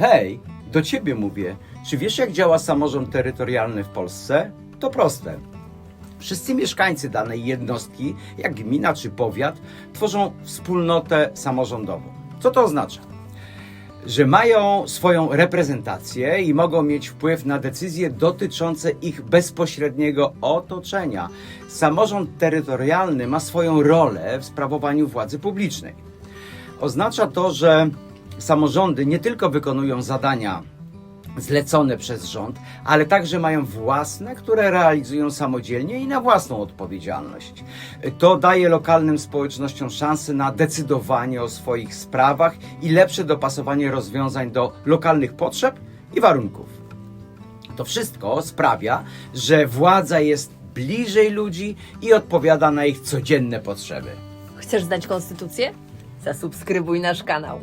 Hej, do ciebie mówię. Czy wiesz, jak działa samorząd terytorialny w Polsce? To proste. Wszyscy mieszkańcy danej jednostki, jak gmina czy powiat, tworzą wspólnotę samorządową. Co to oznacza? Że mają swoją reprezentację i mogą mieć wpływ na decyzje dotyczące ich bezpośredniego otoczenia. Samorząd terytorialny ma swoją rolę w sprawowaniu władzy publicznej. Oznacza to, że samorządy nie tylko wykonują zadania zlecone przez rząd, ale także mają własne, które realizują samodzielnie i na własną odpowiedzialność. To daje lokalnym społecznościom szansę na decydowanie o swoich sprawach i lepsze dopasowanie rozwiązań do lokalnych potrzeb i warunków. To wszystko sprawia, że władza jest bliżej ludzi i odpowiada na ich codzienne potrzeby. Chcesz znać konstytucję? Zasubskrybuj nasz kanał.